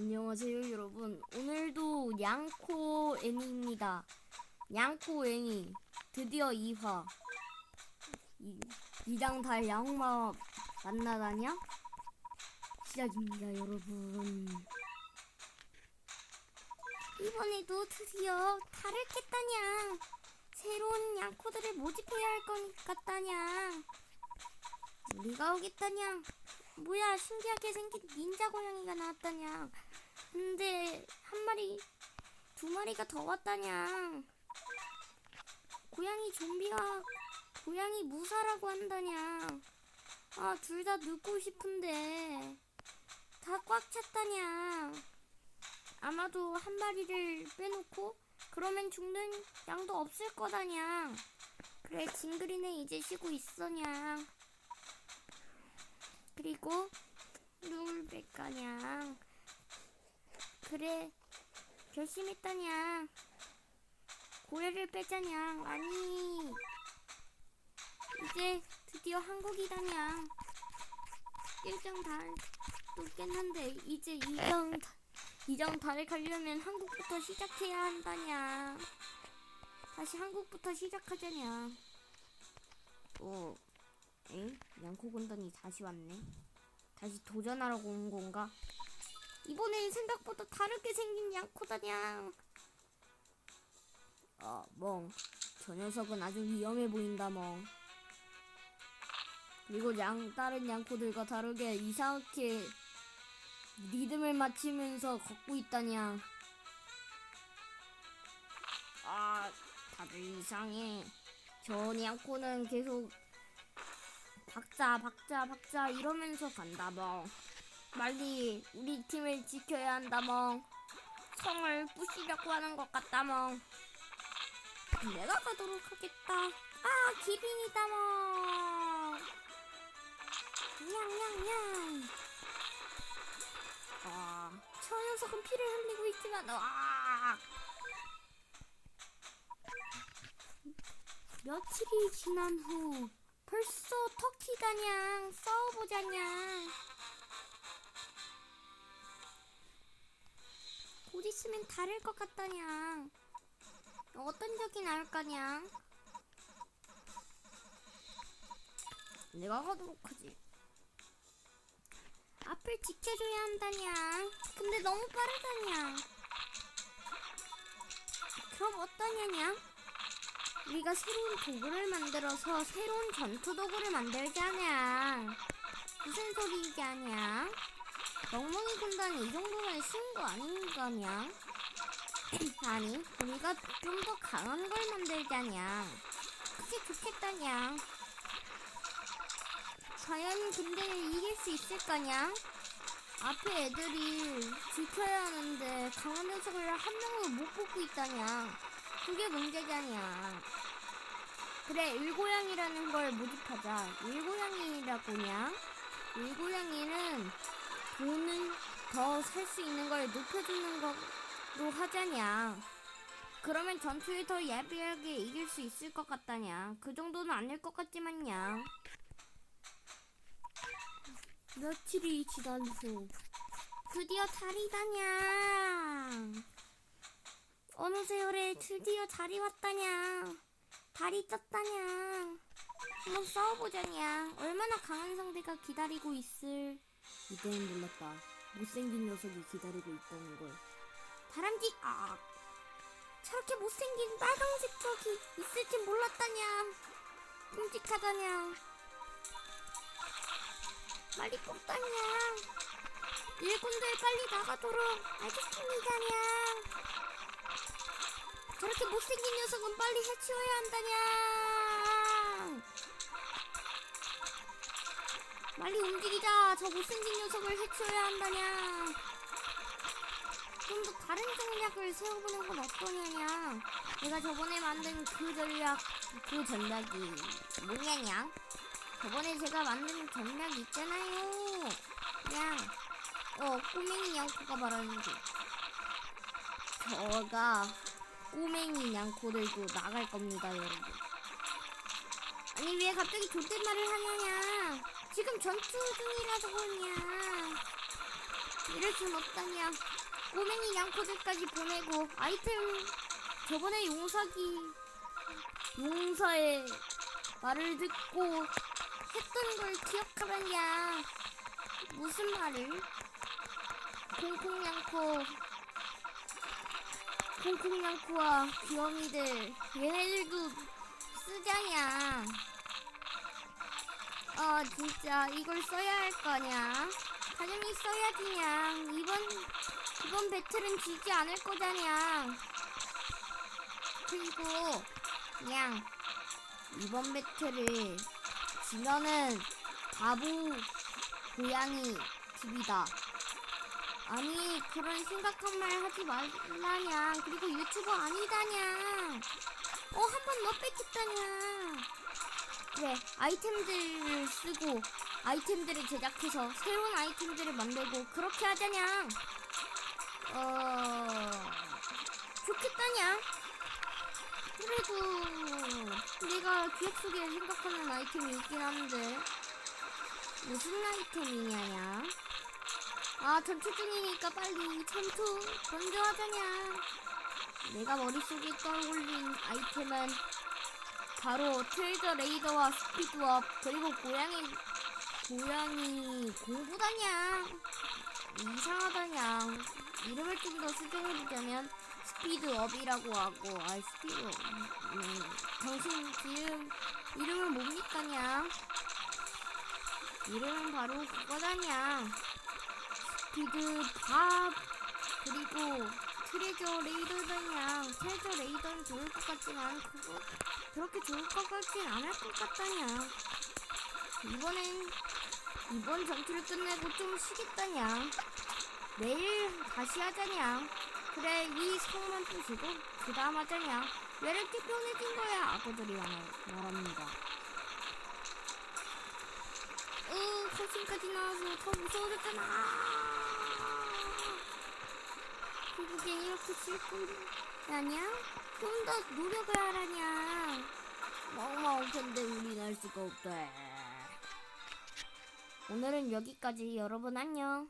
안녕하세요 여러분. 오늘도 양코 애니입니다. 양코 애니 드디어 2화 이, 이장 달 양마 만나다냐? 시작입니다 여러분. 이번에도 드디어 달을 깼다냐? 새로운 양코들을 모집해야 할 것 같다냐? 우리가 오겠다냐 뭐야 신기하게 생긴 닌자 고양이가 나왔다냐. 근데 한 마리 두 마리가 더 왔다냐. 고양이 좀비가 고양이 무사라고 한다냐. 아 둘 다 눕고 싶은데 다 꽉 찼다냐. 아마도 한 마리를 빼놓고 그러면 죽는 양도 없을 거다냐. 그래 징그리는 이제 쉬고 있어냐 그리고 누굴 뺄까냐 그래 결심했다냐? 고래를 빼자냐 아니. 이제 드디어 한국이다냐 일정 달또 깼는데 이제 이정 이정 달에 가려면 한국부터 시작해야 한다냐 다시 한국부터 시작하자냐 오 엥? 양코 군단이 다시 왔네. 다시 도전하라고 온 건가? 이번엔 생각보다 다르게 생긴 양코다냥. 어, 멍. 저 녀석은 아주 위험해 보인다, 멍. 그리고 양, 다른 양코들과 다르게 이상하게 리듬을 맞추면서 걷고 있다냥. 아, 다들 이상해. 저 양코는 계속 박자 박자 박자 이러면서 간다 멍 빨리 우리 팀을 지켜야 한다 멍 성을 부시려고 하는 것 같다 멍 내가 가도록 하겠다. 아 기린이다 멍 냥냥냥. 아저 녀석은 피를 흘리고 있지만 아. 며칠이 지난 후 벌써 터키다냥 싸워보자냥. 곧 있으면 다를 것 같다냥. 어떤 적이 나올까냥. 내가 가도록 하지. 앞을 지켜줘야 한다냥. 근데 너무 빠르다냥. 그럼 어떠냐냥 우리가 새로운 도구를 만들어서 새로운 전투 도구를 만들자냐. 무슨 소리냐냐? 멍멍이 군단이 이 정도면 쉬운 거 아닌가냐? 아니, 우리가 좀 더 강한 걸 만들자냐. 그게 좋겠다냐. 과연 근데 이길 수 있을까냐? 앞에 애들이 지켜야 하는데 강한 녀석을 한 명을 못 뽑고 있다냐. 그게 문제잖냐. 그래, 일고양이라는 걸 모집하자. 일고양이라고냐? 일고양이는 돈은 더 살 수 있는 걸 높여주는 거로 하자냐. 그러면 전투에 더 예비하게 이길 수 있을 것 같다냐. 그 정도는 아닐 것 같지만냐. 며칠이 지난 후 드디어 달이다냐. 어느 세월에 드디어 달이 왔다냐. 달이 떴다냐. 한번 싸워보자냐. 얼마나 강한 상대가 기다리고 있을. 이때는 몰랐다. 못생긴 녀석이 기다리고 있다는 걸. 다람쥐, 아. 저렇게 못생긴 빨강색 적이 있을 줄 몰랐다냐. 끔찍하다냐. 빨리 뽑다냐. 일꾼들 빨리 나가도록 알겠습니다냐. 저렇게 못생긴 녀석은 빨리 해치워야 한다냐. 빨리 움직이자. 저 못생긴 녀석을 해치워야 한다냐. 좀 더 다른 전략을 세워보는 건 어떠냐냐. 내가 저번에 만든 그 전략, 그 전략이 뭐냐냐. 저번에 제가 만든 전략 있잖아요. 그냥, 어, 꼬맹이 양코가 말하는 게. 저가 꼬맹이 양코를 고 나갈 겁니다, 여러분. 아니, 왜 갑자기 존댓말을 하냐냐. 지금 전투 중이라서 그러냐. 이럴 순 없다냐. 꼬맹이 양코들까지 보내고 아이템 저번에 용사기 용사의 말을 듣고 했던 걸 기억하라냐. 무슨 말을? 콩콩양코 콩콩양코와 귀염이들 얘네들도 쓰자냐. 아 진짜 이걸 써야 할 거냐? 당연히 써야 지냐. 이번 이번 배틀은 지지 않을 거잖냐. 그리고 그냥 이번 배틀을 지면은 바보 고양이 집이다. 아니 그런 심각한 말 하지 말라냐. 그리고 유튜버 아니다냐. 어한 번 너 뺏겼다냐. 그래 아이템들을 쓰고 아이템들을 제작해서 새로운 아이템들을 만들고 그렇게 하자냐 어 좋겠다냐 그래도 내가 기억 속에 생각하는 아이템이 있긴 한데 무슨 아이템이냐냐 아 전투 중이니까 빨리 전투 먼저 하자냐. 내가 머릿속에 떠올린 아이템은 바로 트레저 레이더와 스피드업 그리고 고양이 고양이 공부다냐 이상하다냐 이름을 좀 더 수정해보자면 스피드업이라고 하고 아 스피드업 음, 당신 지금 이름은 뭡니까냐 이름은 바로 그거다냐 스피드밥 그리고 트레저 레이더다냐 트레저 레이더는 좋을 것 같지만 그거 그렇게 좋을 것 같진 않을 것 같다냐. 이번엔 이번 전투를 끝내고 좀 쉬겠다냐. 내일 다시 하자냐. 그래 이 성만 부수고 그 다음 하자냐. 왜 이렇게 편해진 거야? 아버들이 말- 말합니다. 으, 커신까지 나와서 더 무서워졌잖아. 결국엔 이렇게 질 거냐냐? 좀더 노력을 하라냐. 멍멍 근데 우린 할 수가 없대. 오늘은 여기까지 여러분 안녕.